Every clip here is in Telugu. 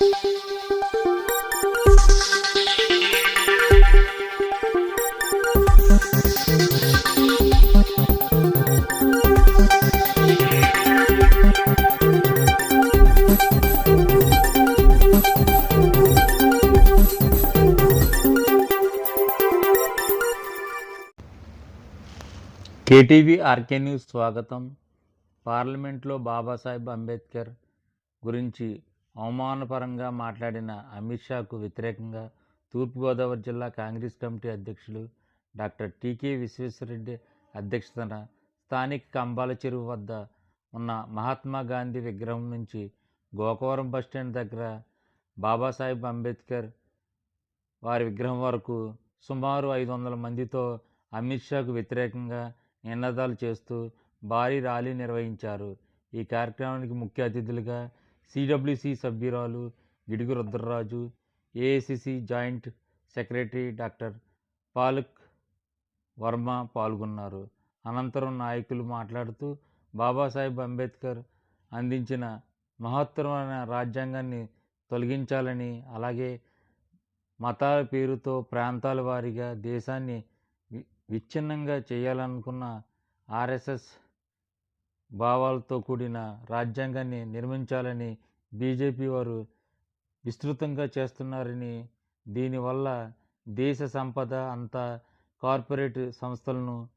కేటీవీ ఆర్కే న్యూస్ స్వాగతం. పార్లమెంట్లో బాబాసాహెబ్ అంబేద్కర్ గురించి అవమానపరంగా మాట్లాడిన అమిత్ షాకు వ్యతిరేకంగా తూర్పుగోదావరి జిల్లా కాంగ్రెస్ కమిటీ అధ్యక్షులు డాక్టర్ టీకే విశ్వేశ్వరరెడ్డి అధ్యక్షతన స్థానిక కంబాల చెరువు వద్ద ఉన్న మహాత్మా గాంధీ విగ్రహం నుంచి గోకవరం బస్టాండ్ దగ్గర బాబాసాహెబ్ అంబేద్కర్ వారి విగ్రహం వరకు సుమారు ఐదు వందల మందితో అమిత్ షాకు వ్యతిరేకంగా నినాదాలు చేస్తూ భారీ ర్యాలీ నిర్వహించారు. ఈ కార్యక్రమానికి ముఖ్య అతిథులుగా సిడబ్ల్యూసి సభ్యురాలు Gidugu Rudraraju AICC joint secretary doctor Palak Varma పాల్గొన్నారు. అనంతరం నాయకులు మాట్లాడుతూ బాబాసాహెబ్ అంబేద్కర్ అందించిన మహత్తరమైన రాజ్యాంగాన్ని తొలగించాలని అలాగే మతాల పేరుతో ప్రాంతాల వారీగా దేశాన్ని వి- విచ్ఛిన్నంగా చేయాలనుకున్న ఆర్ఎస్ఎస్ భావాలతో కూడిన రాజ్యాంగాన్ని నిర్మించాలని బీజేపీ వారు విస్తృతంగా చేస్తున్నారని దీనివల్ల దేశ సంపద అంతా కార్పొరేట్ సంస్థలను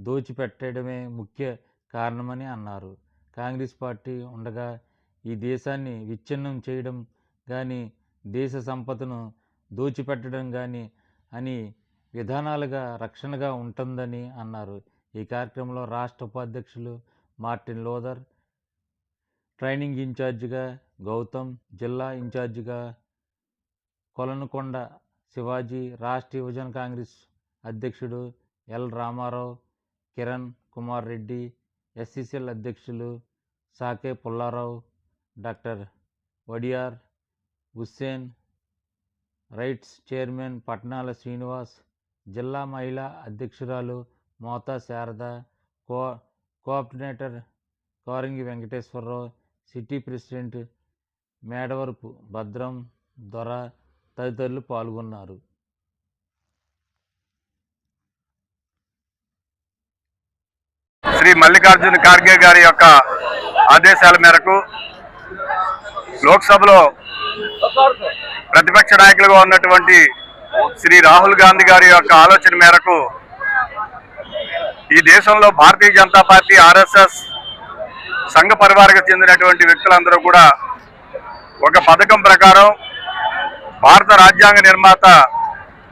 దోచిపెట్టడమే ముఖ్య కారణమని అన్నారు. కాంగ్రెస్ పార్టీ ఉండగా ఈ దేశాన్ని విచ్ఛిన్నం చేయడం కానీ దేశ సంపదను దోచిపెట్టడం కానీ అని విధానాలుగా రక్షణగా ఉంటుందని అన్నారు. ఈ కార్యక్రమంలో రాష్ట్ర ఉపాధ్యక్షులు మార్టిన్ లోదర్ ట్రైనింగ్ ఇన్ఛార్జిగా గౌతమ్ జిల్లా ఇన్ఛార్జిగా కొలనుకొండ శివాజీ రాష్ట్ర యువజన కాంగ్రెస్ అధ్యక్షుడు ఎల్. రామారావు కిరణ్ కుమార్ రెడ్డి ఎస్సీసీఎల్ అధ్యక్షులు Sake Pullarao doctor Wadiyar Hussain rights chairman Patnala Srinivas జిల్లా మహిళా అధ్యక్షురాలు Mota Sarada co coordinator Karangi Venkateswara Rao city president Medavarapu Bhadram Dora తదితరులు పాల్గొన్నారు. శ్రీ మల్లికార్జున ఖార్గే గారి యొక్క ఆదేశాల మేరకు లోక్సభలో ప్రతిపక్ష నాయకులుగా ఉన్నటువంటి శ్రీ రాహుల్ గాంధీ గారి యొక్క ఆలోచన మేరకు ఈ దేశంలో భారతీయ జనతా పార్టీ ఆర్ఎస్ఎస్ సంఘ పరివారకు చెందినటువంటి వ్యక్తులందరూ కూడా ఒక పథకం ప్రకారం భారత రాజ్యాంగ నిర్మాత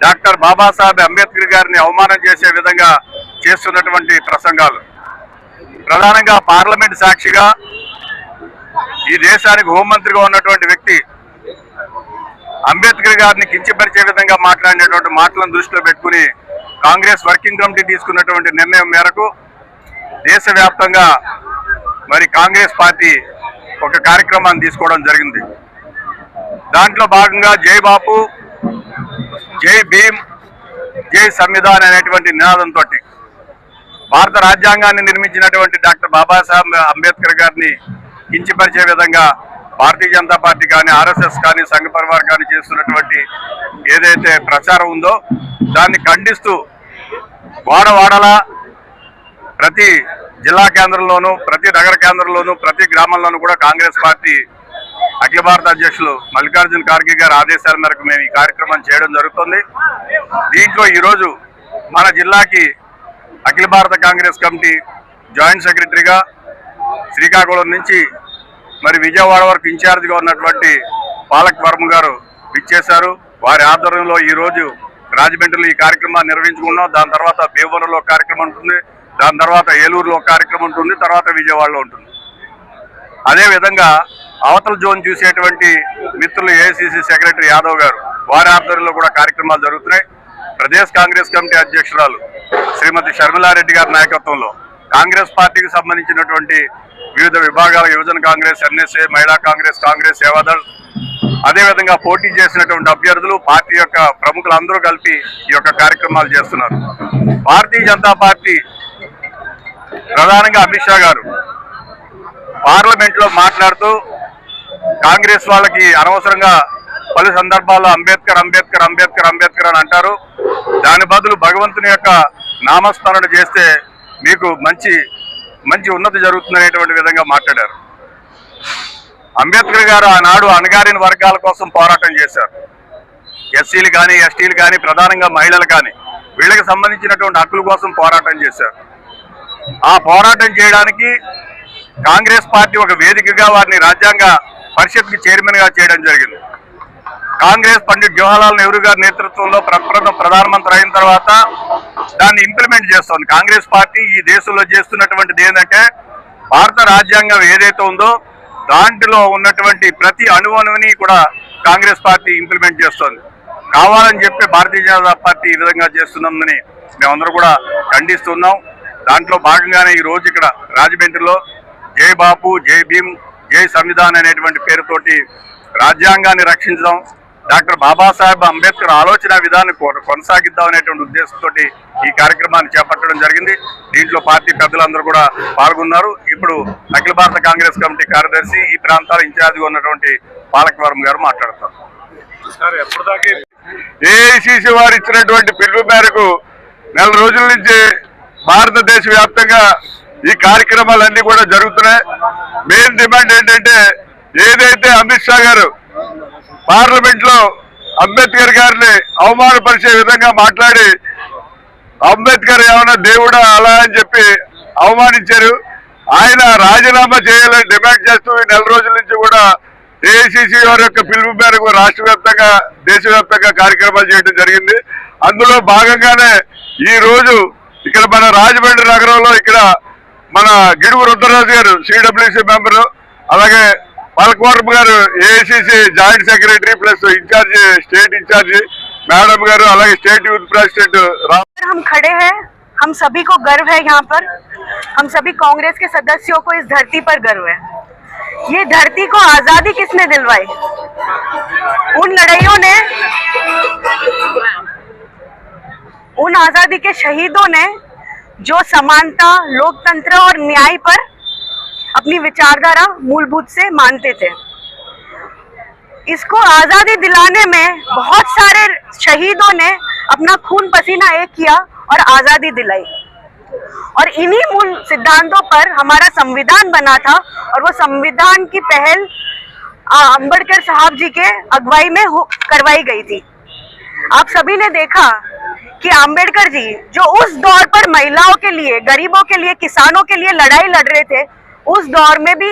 డాక్టర్ బాబాసాహెబ్ అంబేద్కర్ గారిని అవమానం చేసే విధంగా చేస్తున్నటువంటి ప్రసంగాలు. ప్రధానంగా పార్లమెంట్ సాక్షిగా ఈ దేశానికి హోంమంత్రిగా ఉన్నటువంటి వ్యక్తి అంబేద్కర్ గారిని కించపరిచే విధంగా మాట్లాడినటువంటి మాటలను దృష్టిలో పెట్టుకుని కాంగ్రెస్ వర్కింగ్ కమిటీ తీసుకున్నటువంటి నిర్ణయం మేరకు దేశవ్యాప్తంగా మరి కాంగ్రెస్ పార్టీ ఒక కార్యక్రమాన్ని తీసుకోవడం జరిగింది. దాంట్లో భాగంగా జై బాపు జై భీమ్ జై సంవిధాన్ అనేటువంటి నినాదంతో భారత రాజ్యాంగాన్ని నిర్మించినటువంటి డాక్టర్ బాబాసాహెబ్ అంబేద్కర్ గారిని కించిపరిచే విధంగా భారతీయ జనతా పార్టీ కానీ ఆర్ఎస్ఎస్ కానీ సంఘ పరివార్ కానీ చేస్తున్నటువంటి ఏదైతే ప్రచారం ఉందో దాన్ని ఖండిస్తూ వాడవాడలా ప్రతి జిల్లా కేంద్రంలోనూ ప్రతి నగర కేంద్రంలోనూ ప్రతి గ్రామంలోనూ కూడా కాంగ్రెస్ పార్టీ అఖిల భారత అధ్యక్షులు మల్లికార్జున ఖార్గే గారి ఆదేశాల మేరకు మేము ఈ కార్యక్రమం చేయడం జరుగుతుంది. దీంట్లో ఈరోజు మన జిల్లాకి అఖిల భారత కాంగ్రెస్ కమిటీ జాయింట్ సెక్రటరీగా శ్రీకాకుళం నుంచి మరి విజయవాడ వరకు ఇన్ఛార్జిగా ఉన్నటువంటి పాలక్ వర్మ గారు విచ్చేశారు. వారి ఆధ్వర్యంలో ఈ రోజు రాజమండ్రిలో ఈ కార్యక్రమాన్ని నిర్వహించుకున్నాం. దాని తర్వాత భీమవరంలో కార్యక్రమం ఉంటుంది. దాని తర్వాత ఏలూరులో కార్యక్రమం ఉంటుంది. తర్వాత విజయవాడలో ఉంటుంది. అదేవిధంగా అవతల జోన్ చూసేటువంటి మిత్రులు ఏఐసిసి సెక్రటరీ యాదవ్ గారు వారి ఆధ్వర్యంలో కూడా కార్యక్రమాలు జరుగుతున్నాయి. ప్రదేశ్ కాంగ్రెస్ కమిటీ అధ్యక్షురాలు శ్రీమతి షర్మిలారెడ్డి గారి నాయకత్వంలో కాంగ్రెస్ పార్టీకి సంబంధించినటువంటి వివిధ విభాగాల యువజన కాంగ్రెస్ ఎన్ఎస్ఏ మహిళా కాంగ్రెస్ కాంగ్రెస్ సేవాదళ్ అదేవిధంగా పోటీ చేసినటువంటి అభ్యర్థులు పార్టీ యొక్క ప్రముఖులందరూ కలిపి ఈ యొక్క కార్యక్రమాలు చేస్తున్నారు. భారతీయ జనతా పార్టీ ప్రధానంగా అమిత్ షా గారు పార్లమెంట్లో మాట్లాడుతూ కాంగ్రెస్ వాళ్ళకి అనవసరంగా పలు సందర్భాల్లో అంబేద్కర్ అంబేద్కర్ అంబేద్కర్ అంబేద్కర్ అని అంటారు. దాని బదులు భగవంతుని యొక్క నామస్మరణ చేస్తే మీకు మంచి మంచి ఉన్నతి జరుగుతుందనేటువంటి విధంగా మాట్లాడారు. అంబేద్కర్ గారు ఆనాడు అణగారిన వర్గాల కోసం పోరాటం చేశారు. ఎస్సీలు కానీ ఎస్టీలు కానీ ప్రధానంగా మహిళలు కానీ వీళ్ళకి సంబంధించినటువంటి హక్కుల కోసం పోరాటం చేశారు. ఆ పోరాటం చేయడానికి కాంగ్రెస్ పార్టీ ఒక వేదికగా వారిని రాజ్యాంగ పరిషత్కి చైర్మన్గా చేయడం జరిగింది. కాంగ్రెస్ పండిట్ జవహర్లాల్ నెహ్రూ గారి నేతృత్వంలో ప్రభుత్వం ప్రధానమంత్రి అయిన తర్వాత దాన్ని ఇంప్లిమెంట్ చేస్తోంది. కాంగ్రెస్ పార్టీ ఈ దేశంలో చేస్తున్నటువంటిది ఏంటంటే భారత రాజ్యాంగం ఏదైతే ఉందో దాంట్లో ఉన్నటువంటి ప్రతి అణువణువుని కూడా కాంగ్రెస్ పార్టీ ఇంప్లిమెంట్ చేస్తోంది. కావాలని చెప్పి భారతీయ జనతా పార్టీ ఈ విధంగా చేస్తున్నందుని మేమందరూ కూడా ఖండిస్తున్నాం. దాంట్లో భాగంగానే ఈ రోజు ఇక్కడ రాజమండ్రిలో జై బాపు జై భీమ్ జై సంవిధాన్ అనేటువంటి పేరుతోటి రాజ్యాంగాన్ని రక్షించడం డాక్టర్ బాబాసాహెబ్ అంబేద్కర్ ఆలోచన విధానం కొనసాగిద్దాం అనేటువంటి ఉద్దేశంతో ఈ కార్యక్రమాన్ని చేపట్టడం జరిగింది. దీంట్లో పార్టీ పెద్దలందరూ కూడా పాల్గొన్నారు. ఇప్పుడు అఖిల భారత కాంగ్రెస్ కమిటీ కార్యదర్శి ఈ ప్రాంతాల ఇన్ఛార్జిగా ఉన్నటువంటి పాలకవరం గారు మాట్లాడతారు. ఏఐసిసి వారు ఇచ్చినటువంటి పిలుపు మేరకు నెల రోజుల నుంచి భారతదేశ వ్యాప్తంగా ఈ కార్యక్రమాలన్నీ కూడా జరుగుతున్నాయి. మెయిన్ డిమాండ్ ఏంటంటే ఏదైతే అమిత్ షా గారు పార్లమెంట్లో అంబేద్కర్ గారిని అవమానపరిచే విధంగా మాట్లాడి అంబేద్కర్ ఏమైనా దేవుడా అలా అని చెప్పి అవమానించారు. ఆయన రాజీనామా చేయాలని డిమాండ్ చేస్తూ ఈ నెల రోజుల నుంచి కూడా ఏఐసిసి వారి యొక్క పిలుపు మేరకు రాష్ట్ర వ్యాప్తంగా దేశవ్యాప్తంగా కార్యక్రమాలు చేయడం జరిగింది. అందులో భాగంగానే ఈ రోజు ఇక్కడ మన రాజమండ్రి నగరంలో ఇక్కడ మన గిడుగు రుద్రరాజు గారు సిడబ్ల్యూసి మెంబరు అలాగే పాలకవరం గారు AICC joint secretary plus incharge state incharge madam గారు అలాగే స్టేట్ యూత్ ప్రెసిడెంట్ రా पर हम खड़े हैं हम सभी को गर्व है यहाँ पर हम सभी कांग्रेस के सदस्यों को इस धरती पर गर्व है ये धरती को आजादी किसने दिलवाई उन लड़ाइयों ने उन आजादी के शहीदों ने जो समानता लोकतंत्र और न्याय पर अपनी विचारधारा मूलभूत से मानते थे। इसको आज़ादी दिलाने में बहुत सारे शहीदों ने अपना खून पसीना एक किया और आज़ादी दिलाई। और इन्हीं मूल सिद्धांतों पर हमारा संविधान बना था और वो संविधान की पहल अंबेडकर साहब जी के अगुवाई में करवाई गई थी। आप सभी ने देखा कि अंबेडकर जी जो उस दौर पर महिलाओं के लिए, गरीबों के लिए, किसानों के लिए लड़ाई लड़ रहे थे उस दौर में भी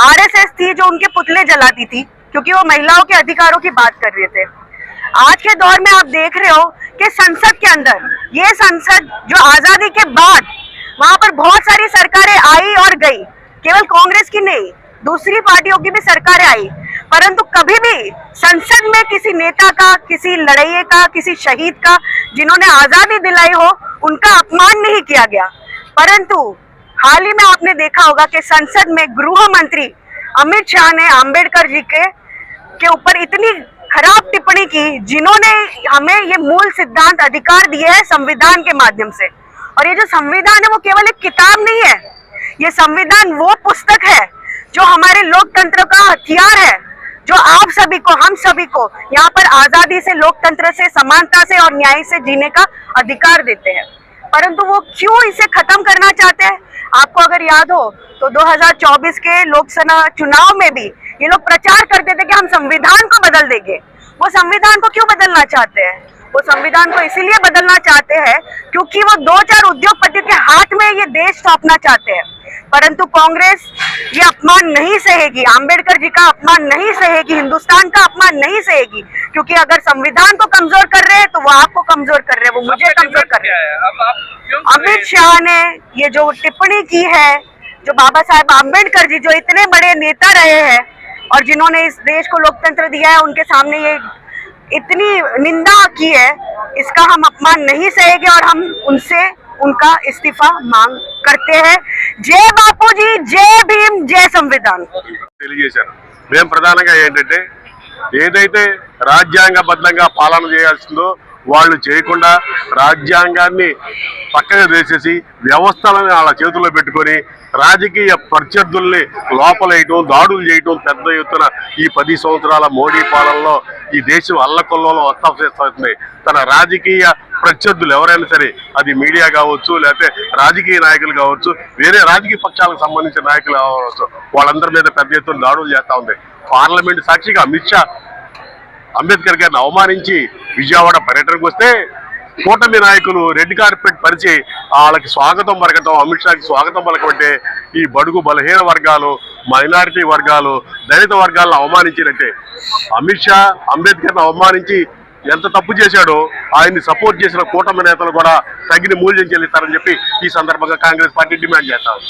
आरएसएस थी जो उनके पुतले जलाती थी, क्योंकि वो महिलाओं के अधिकारों की बात कर रहे थे। आज के दौर में आप देख रहे हो कि संसद के अंदर, ये संसद जो आज़ादी के बाद वहाँ पर बहुत सारी सरकारें आई और गई, केवल कांग्रेस की नहीं, दूसरी पार्टियों की भी सरकारें आई, परंतु कभी भी संसद में किसी नेता का, किसी लड़ाइये का, किसी शहीद का, जिन्होंने आज़ादी दिलाई हो, उनका अपमान नहीं किया गया। परंतु हाल ही में आपने देखा होगा कि संसद में गृह मंत्री अमित शाह ने अंबेडकर जी के के ऊपर इतनी खराब टिप्पणी की जिन्होंने हमें ये मूल सिद्धांत अधिकार दिए हैं संविधान के माध्यम से। और ये जो संविधान है वो केवल एक किताब नहीं है। ये संविधान वो पुस्तक है जो हमारे लोकतंत्र का हथियार है, जो आप सभी को, हम सभी को यहाँ पर आज़ादी से लोकतंत्र से समानता से और न्याय से जीने का अधिकार देते हैं। परंतु वो क्यों इसे खत्म करना चाहते हैं? आपको अगर याद हो तो 2024 के लोकसभा चुनाव में भी ये लोग प्रचार करते थे कि हम संविधान को बदल देंगे। वो संविधान को क्यों बदलना चाहते हैं? वो संविधान को इसीलिए बदलना चाहते हैं क्योंकि वो दो चार उद्योगपति के हाथ में ये देश सौंपना चाहते हैं। परंतु कांग्रेस ये अपमान नहीं सहेगी अंबेडकर जी का अपमान नहीं सहेगी हिंदुस्तान का अपमान नहीं सहेगी क्योंकि अगर संविधान को कमज़ोर कर रहे हैं तो वो आपको कमज़ोर कर रहे हैं वो मुझे कमज़ोर कर रहे हैं? अमित शाह ने ये जो टिप्पणी की है जो बाबा साहेब आम्बेडकर जी जो इतने बड़े नेता रहे हैं और जिन्होंने इस देश को लोकतंत्र दिया है उनके सामने ये इतनी निंदा की है इसका हम अपमान नहीं सहेंगे और हम उनसे उनका इस्तीफा मांग करते हैं जय बापू जी जय भीम जय संविधान తెలియజేశారు మేము ప్రధానంగా ఏంటంటే ఏదైతే రాజ్యాంగబద్ధంగా పాలన చేయాల్సిందో వాళ్ళు చేయకుండా రాజ్యాంగాన్ని పక్కన వేసేసి వ్యవస్థలను వాళ్ళ చేతుల్లో పెట్టుకొని రాజకీయ ప్రత్యర్థుల్ని లోపలేయటం దాడులు చేయటం పెద్ద ఎత్తున ఈ పది సంవత్సరాల మోడీ పాలనలో ఈ దేశం అల్లకొల్లలో వస్తావుతుంది తన రాజకీయ ప్రత్యర్థులు ఎవరైనా సరే అది మీడియా కావచ్చు లేకపోతే రాజకీయ నాయకులు కావచ్చు వేరే రాజకీయ పక్షాలకు సంబంధించిన నాయకులు కావచ్చు వాళ్ళందరి మీద పెద్ద ఎత్తున దాడులు చేస్తూ ఉంది. పార్లమెంట్ సాక్షిగా అమిత్ షా అంబేద్కర్ గారిని అవమానించి విజయవాడ పర్యటనకు వస్తే కూటమి నాయకులు రెడ్ కార్పెట్ పరిచి వాళ్ళకి స్వాగతం పలకటం అమిత్ షాకి స్వాగతం పలకబట్టే ఈ బడుగు బలహీన వర్గాలు మైనారిటీ వర్గాలు దళిత వర్గాలను అవమానించినట్టే. అమిత్ షా అంబేద్కర్ను అవమానించి ఎంత తప్పు చేశాడో ఆయన్ని సపోర్ట్ చేసిన కూటమి నేతలు కూడా తగిన మూల్యం చెల్లిస్తారని చెప్పి ఈ సందర్భంగా కాంగ్రెస్ పార్టీ డిమాండ్ చేస్తారు